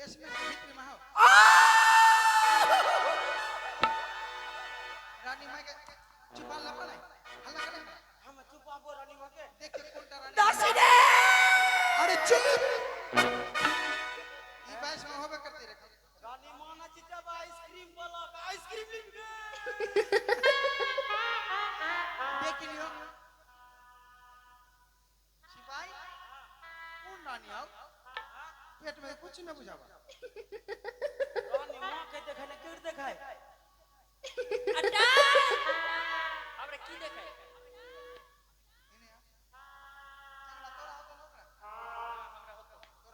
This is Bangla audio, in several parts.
basement ভিতরে মা রানী মাকে চুপাল লাপা নাই হাল্লা করে আমি চুপাবো রানী মাকে দেখে কোনটা রানী দাসী রে আরে চুপ এই বাইস মা হবে করতে রে রানী মা না চিটাবা আইসক্রিম বলা আইসক্রিম লিখবে দেখি নিও সিপাই কোন রানী আও पेट में कुछ न बुझावा। रानी माँ के देखे ने केड़ देखाय अटा अच्छा। हमरे की देखाय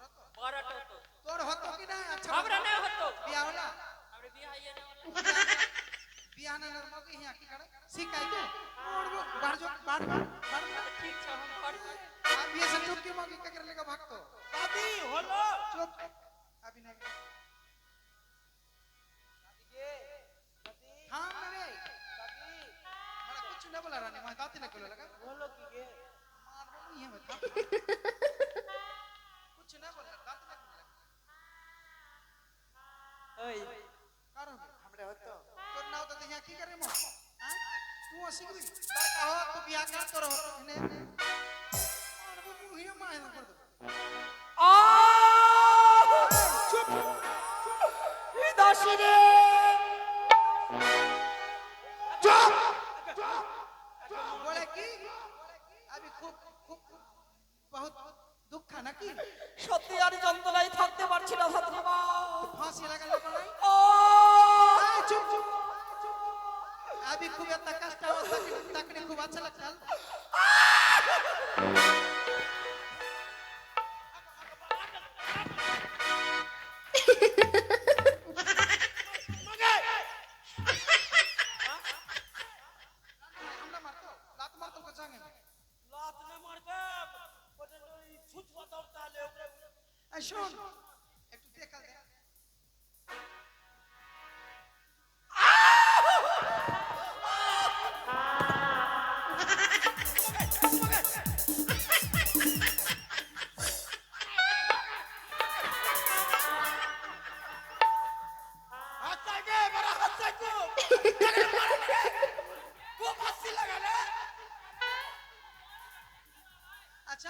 तो तोर होतो। कि ना? अच्छा हमरा ना होतो। बियाह होला? हमरे बियाह ये होला बियाह ना नर्मो के हिया की करे? सिखाई के तो। और बाहर जो बाहर बाहर ठीक छ हम घर अब ये संजोग क्यों मांगे क्या करने का भाग तो? दादी हो लो चुप अभी हाँ, ना हाँ मैंने मैंने कुछ नहीं बोला रानी माँ दादी ने बोला लगा। बोलो कि ये मार बोलो ये मत कुछ नहीं बोला दादी ने बोला ओए। कारण हमरे हो तो। तो ना तो यहाँ की करे मो? हाँ? तू असीम तार कहो तो बिहार कर तो रहो तो চুপ দাসী রে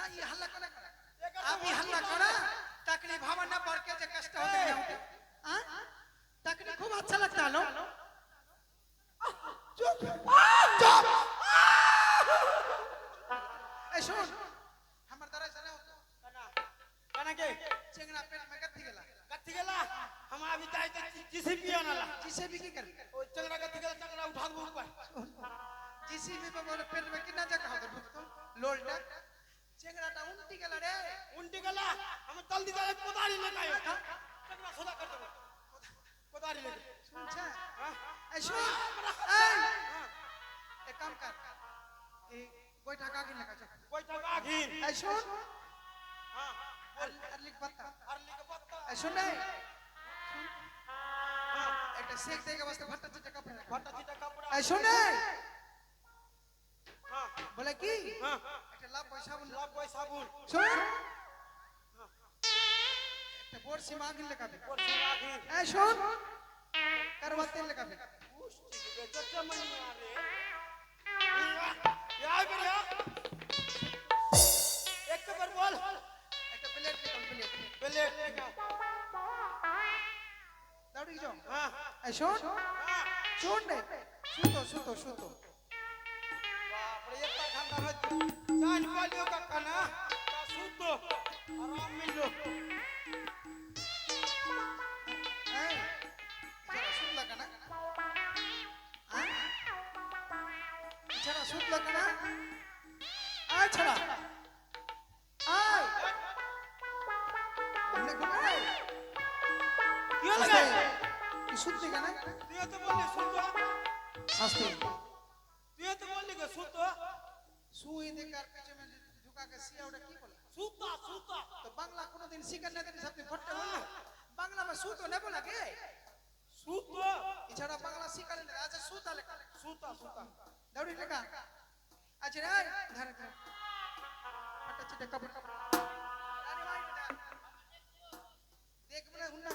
ये हल्ला करे अभी हल्ला करा तकनी भावन न पड़ के जे कष्ट होते हैं होते हां तकनी खूब अच्छा लगता है लो चुप चुप ए सुन हमर तरह से ना होतो कना कना के चेंगना पेट में गत्थी गेला कथि गेला हम अभी जाए तो जिसे भी आना ला जिसे भी की कर ओ चंगड़ा कथि गेला चंगड़ा उठा दो ऊपर जिसी भी पे मोर पेट में ಎಂಟಿಗೆಲ್ಲ ಆಮೇಲೆ ತಲ್ದಿದ್ದಾರೆ ಕೊದಾರಿ ಲೆಕ್ಕಾಯ ಸುಧಾ ಕಟ್ಟಬೇಕು ಕೊದಾರಿ ಲೆಕ್ಕ শুনছে? এক কাম কর। এই বৈঠা কাগিন লেখা চল বৈঠা কাগিন এই শুন। হ্যাঁ। আর লিখ পাতা আর লিখ পাতা এই শুন নাই হ্যাঁ। একটা শেখ থেকে বসতে ভট্টা চিটা কাপড় ভট্টা চিটা কাপড় এই শুন নাই বলে কি? একটা লাভ পয়সা লাভ পয়সা শুন। বড়শি মাগিন লেখাবে और ठगा घिन এই শুন করবা তেল লেখাবে चचा मनी आ रे या बेटा एक बार बोल একটা প্লেট লেখাবে প্লেট प्लेट लेके দৌড়ি যাও हां এই শুন हां শুন রে সুতো সুতো সুতো बाप रे इतना ठंडा है जान पालियो का कना শুনলো কিনা আয় ছড়া। আয়। কি হলো তুই শুনতে কেন তুই তো বললি শুনতো? আসতে। তুই তো বললি গো শুনতো? সুই দেখার কাছে মানে ঢুকাকে সিয়া ওটা কি বলে? সুতা সুতা তো বাংলা কোনোদিন শিখেন না তিনি আপনি ফটতে হলো বাংলা মা সুতো না বলা কে সুতো শিখালেন আচ্ছা সুতা লেখা সুতা সুতা দৌড়ি লেখা আচ্ছা রে ধরে ধরে ফটা চিটা কাপড় আরে ভাই বেটা দেখ বলে হুন্না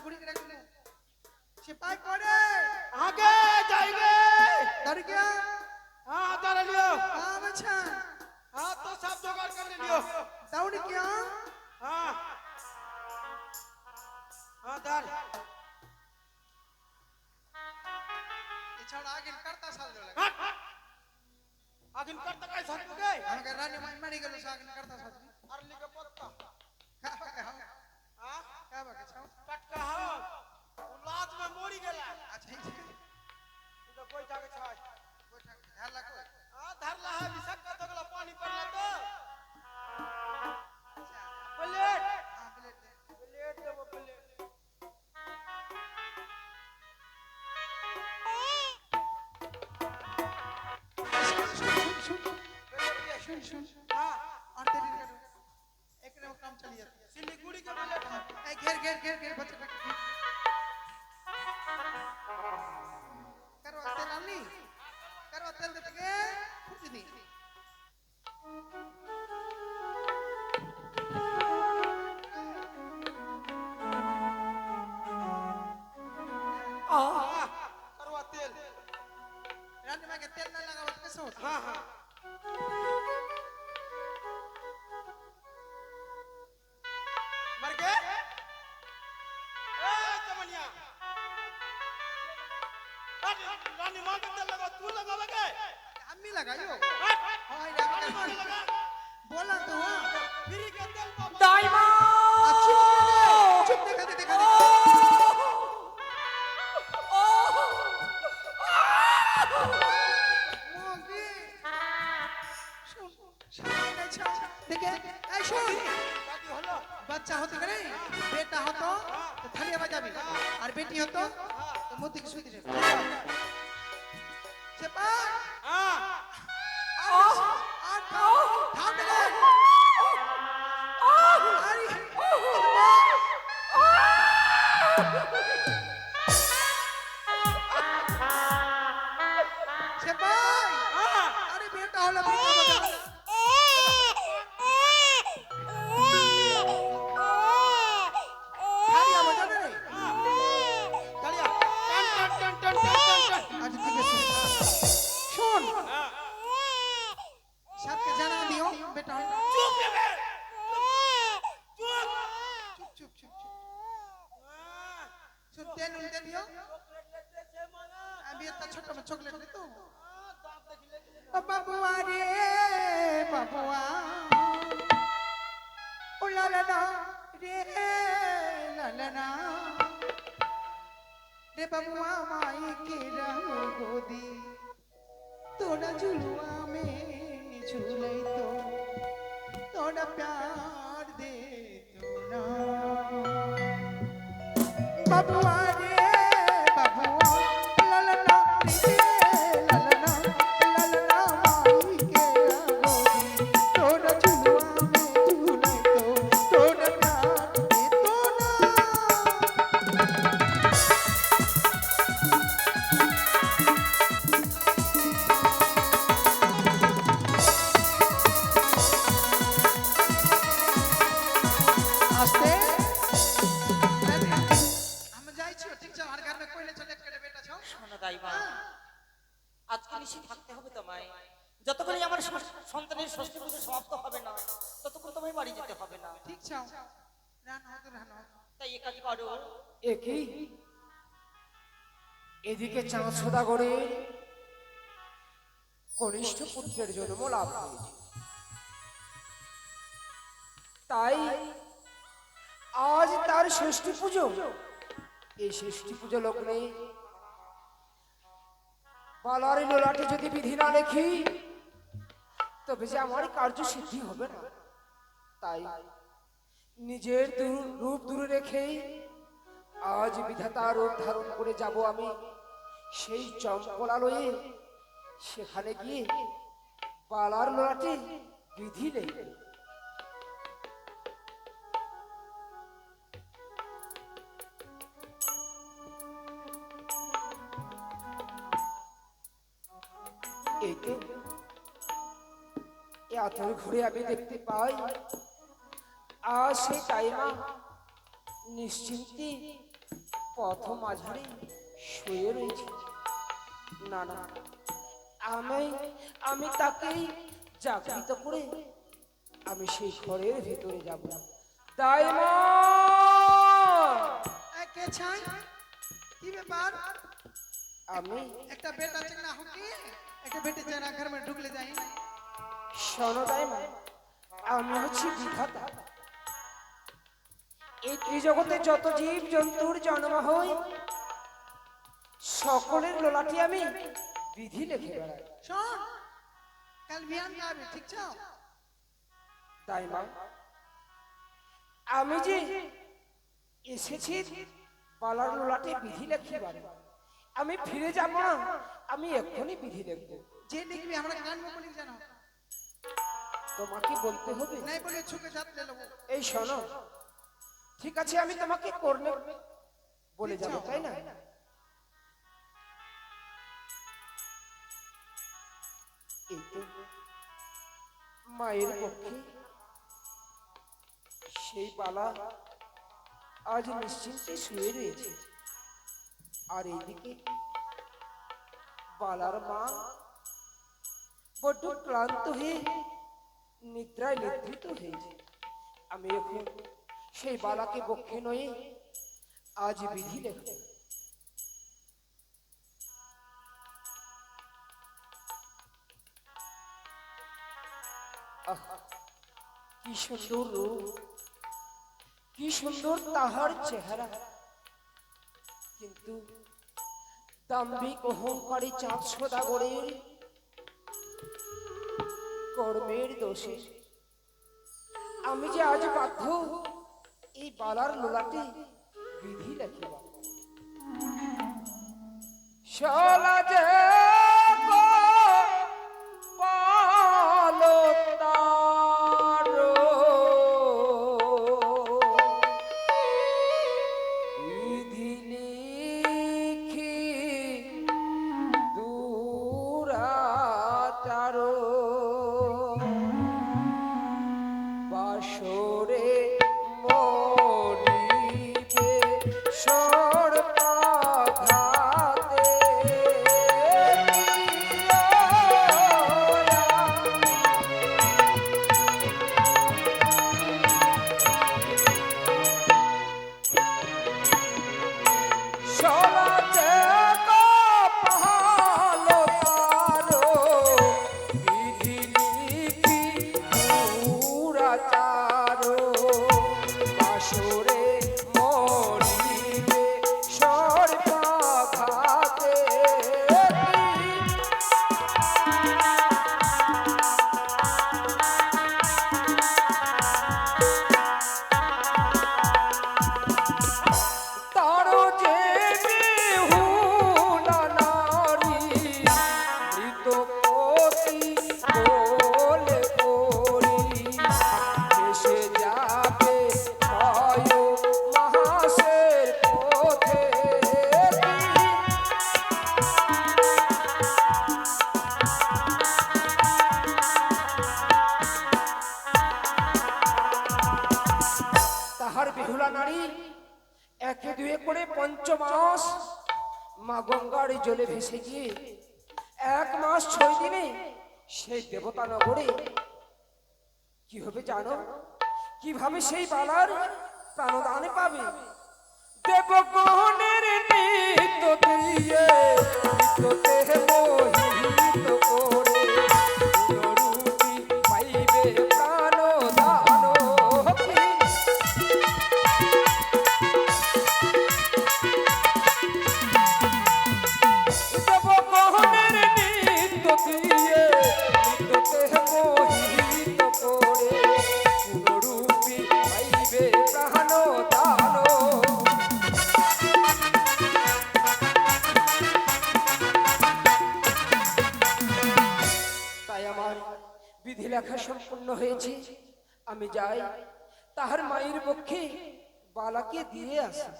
सिपाही कोड़े आगे जाएंगे डर गया हाँ उतार लियो हाँ बच्चा हाँ तो सब जुगाड़ कर लियो दौड़ क्या हाँ हाँ दार ये छोड़ आगे करता साल जो अगीन करता काय सातवी काय हम काय राणी माई माडी गेलो सागीन करता सातवी अरली का पत्ता का बघा हाव हा का बघा छाव पटका हाव उलाज में हाँ? हाँ? मोरी गेला। अच्छा तुझा कोई जागे छाव कोई जागे धरला कोई? हाँ धरला है विसक्का तगला तो पानी पडला तो सुन हाँ और तेरी करो। एक वो काम चली जाती है सिलीगुड़ी के है है ए घेर घेर घेर घेर बच्चे बच्चे करो तेल आनी करो दे के फुट दी आ। हाँ करवा तेल। रानी में के तेल ना लगावत कैसे होता हाँ हाँ। अरे रानी मां के तेल लगा तू लगा लगे हम भी लगाइयो हट हां ये रानी मां के लगा बोला तो हाँ फ्री के तेल बाबा दाइमा अब चुप चुप देखा दे देखा दे मोगी सुन सामने नहीं छाओ देखे ऐ सुन दादी हलो बच्चा हो Cepat. Ah. Oh. Oh. Tahan Oh. Lari. Cepat. Cepat. Ah. Lari biar tahu lebih. রে লালনা রে বাবু আমায় কে রাহো গদি তোরা ঝুলুয়া মে ঝুলাই তো তোরা প্যার দে তোরা বাবু ততক্ষণ তোমায় বাড়ি যেতে হবে না। ঠিক छो রান হতো রান তাই এ কাজ করো। একই এদিকে চাঁদ কনিষ্ঠ পুত্রের জন্ম লাভ হয়েছে। তাই আজ তার ষষ্ঠী পুজো। এই ষষ্ঠী পুজো লগ্নে পালার লোলাটে যদি বিধি না রেখি তবে যে আমার কার্য সিদ্ধি হবে না, তাই নিজের রূপ দূরে রেখেই আজ বিধাতা রূপ ধারণ করে যাব আমি। সেই চম্পলালয়ে সেখানে গিয়ে পালার লড়াটি বিধি নেই। ঘুরে আমি দেখতে পাই। আর সেই টাইমা নিশ্চিন্তে পথ মাঝারে শুয়ে রয়েছে। না না আমি আমি তাকেই জাগৃত করে আমি সেই ঘরের ভিতরে যাব। তাই মা কে ছাই কি ব্যাপার? আমি একটা বেটা চেনা হোকি একটা বেটে চেনা ঘর में ঢুকলে যাই। এই যত জীব জন্তুর জন্ম হই সকলের লোলাটি আমি বিধি লিখে ঠিক তাই মা আমি যে এসেছি পালার লোলাটি বিধি লিখে আমি ফিরে যাব না আমি এক্ষুনি বিধি লিখব। যে লিখবি আমরা গান বলি জানো তোমাকে বলতে হবে। এই শোনো ঠিক আছে আমি তোমাকে বলে তাই না? মায়ের পক্ষে সেই পালা আজ নিশ্চিন্তে শুয়ে রয়েছে। আর এইদিকে বালার মা বড্ড ক্লান্ত হয়ে নিদ্রায় নিদ্রিত হয়েছে আমি এখন সেই বালাকে বক্ষে নয়ে আজ বিধি আহ, কি সুন্দর রূপ কি সুন্দর তাহার চেহারা। কিন্তু দাম্ভিক অহংকারী চাঁদ সদাগরের কর্মের দোষে। আমি যে আজ বাধ্য এই বালার লোলাটি বিধি রাখিব শালা নারী, একে দুয়ে করে পঞ্চমাস, মা গঙ্গার জলে ভেসে গিয়ে এক মাস ছয় দিনে সেই দেবতা নগরে কি হবে জানো? কীভাবে সেই বালার প্রাণদান পাবে? নিত্যতে মোহিত তাহার মায়ের পক্ষে বালাকে দিয়ে আসে।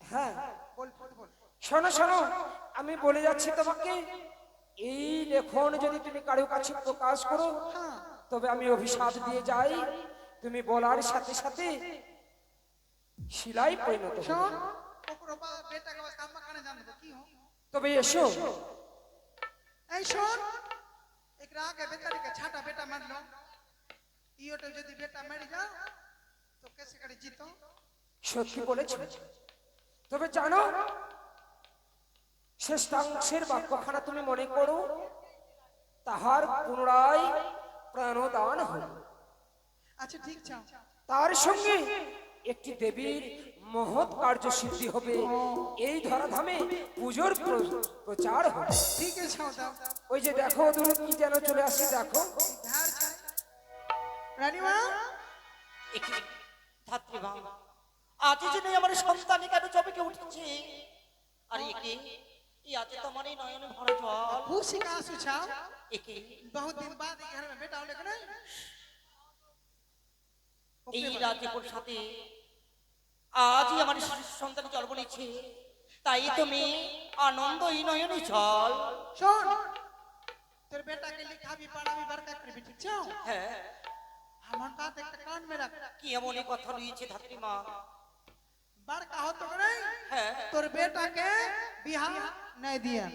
হ্যাঁ। আমি বলে যাচ্ছি তোমাকে এই লেখন যদি তুমি কারও কাছে প্রকাশ করো তবে আমি অভিশাপ দিয়ে যাই। তুমি বলার সাথে সাথে শিলাই পরিণত তবে এসো। এই শোন একরা আগে বেতারিকে ছাটা বেটা মারলো। ইওটা যদি বেটা মারি যাও তো কেসে কাটি জিতো সত্যি বলেছ? তবে জানো শেষাংশের বাক্যখানা তুমি মনে করো তাহার পুনরায় প্রাণদান হল। আচ্ছা ঠিক চাও। তার সঙ্গে একটি দেবীর মহৎ কার্য সিদ্ধি হবে। এই ধরাধামে পুজোর প্রচার হবে। ঠিক আছে ওই যে দেখো তুমি কি যেন চলে আসছে দেখো। রানীমা? আজ যে নেই আমার সন্তান কেন কে উঠেছে? আর একে এই আজ তো আমার এই নয়নে ভরা জল। খুশি একে বহুত দিন বাদ এই ঘরে বেটা হলে কেন এই সাথে আজই আমার সন্তান জন্ম নিচ্ছে তাই তুমি আনন্দ ইনয়নি চল। শোন তোর বেটাকে লিখাবি পড়াবি বারকা করবি ঠিক চাও হ্যাঁ। আমার কাত একটা কান মে রাখ কি এমন কথা রয়েছে ধাত্রী মা? বারকা হতো রে হ্যাঁ। তোর বেটাকে বিবাহ নাই দিয়া।